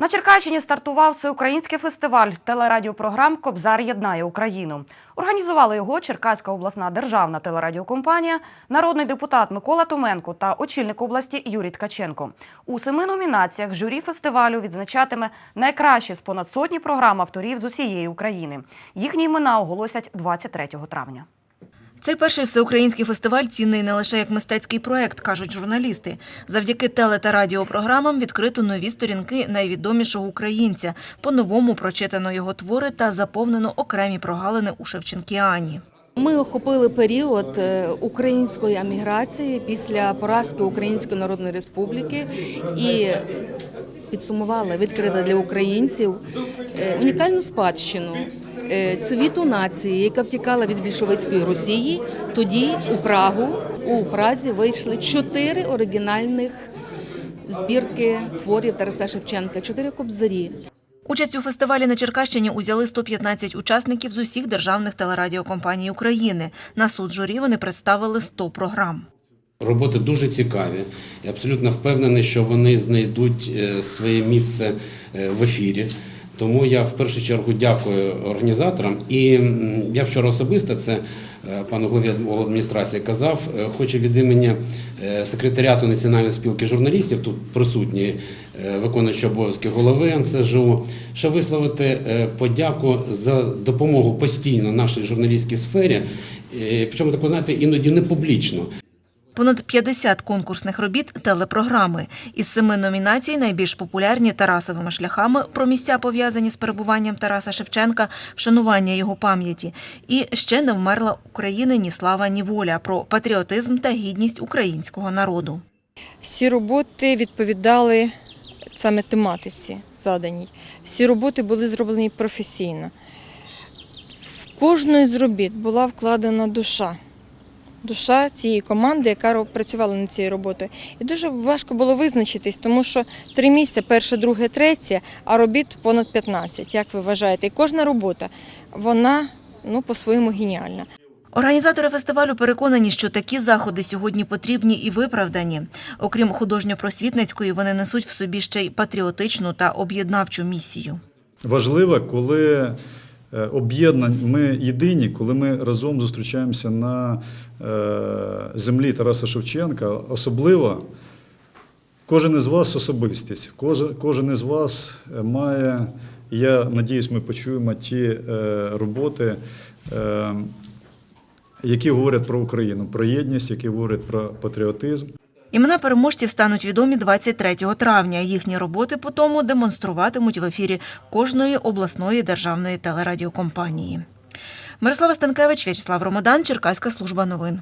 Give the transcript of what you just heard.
На Черкащині стартував всеукраїнський фестиваль телерадіопрограм Кобзар єднає Україну. Організували його Черкаська обласна державна телерадіокомпанія, народний депутат Микола Томенко та очільник області Юрій Ткаченко. У семи номінаціях журі фестивалю відзначатиме найкращі з понад сотні програм авторів з усієї України. Їхні імена оголосять 23 травня. Цей перший всеукраїнський фестиваль цінний не лише як мистецький проект, кажуть журналісти. Завдяки теле та радіопрограмам відкрито нові сторінки найвідомішого українця, по-новому прочитано його твори та заповнено окремі прогалини у Шевченкіані. Ми охопили період е, української еміграції після поразки Української Народної Республіки і підсумували відкрили для українців е, унікальну спадщину е, цвіту нації, яка втікала від більшовицької Росії. Тоді у Прагу у Празі вийшли чотири оригінальних збірки творів Тараса Шевченка, чотири кобзарі. Участь у фестивалі на Черкащині узяли 115 учасників з усіх державних телерадіокомпаній України. На суд журі вони представили 100 програм. Роботи дуже цікаві. Я абсолютно впевнений, що вони знайдуть е, своє місце е, в ефірі. Тому я в першу чергу дякую організаторам. І я вчора особисто це пану главі адміністрації казав. е, Хочу від імені е, секретаріату Національної спілки журналістів, тут присутні е, виконуючі обов'язки голови НСЖУ, ще висловити е, подяку за допомогу постійно нашій журналістській сфері. Е, Причому таку знаєте, іноді не публічно. Понад 50 конкурсних робіт телепрограми. Із семи номінацій найбільш популярні Тарасовими шляхами про місця пов'язані з перебуванням Тараса Шевченка, вшанування його пам'яті. І ще не вмерла України ні слава, ні воля про патріотизм та гідність українського народу. Всі роботи відповідали саме тематиці заданій. Всі роботи були зроблені професійно. В кожної з робіт була вкладена душа. Душа цієї команди, яка працювала над цією роботою. І дуже важко було визначитись, тому що три місця, перше, друге, третє, а робіт понад 15, як ви вважаєте. І кожна робота, вона ну, по-своєму геніальна. Організатори фестивалю переконані, що такі заходи сьогодні потрібні і виправдані. Окрім художньо-просвітницької, вони несуть в собі ще й патріотичну та об'єднавчу місію. Важливо, коли об'єднані, ми єдині, коли ми разом зустрічаємося на е, землі Тараса Шевченка. Особливо кожен із вас особистість, кожен, із вас має, я надіюсь, ми почуємо ті е, роботи. Е, які говорять про Україну, про єдність, які говорять про патріотизм. Імена переможців стануть відомі 23 травня. Їхні роботи по тому демонструватимуть в ефірі кожної обласної державної телерадіокомпанії. Мирослава Станкевич, В'ячеслав Ромадан, Черкаська служба новин.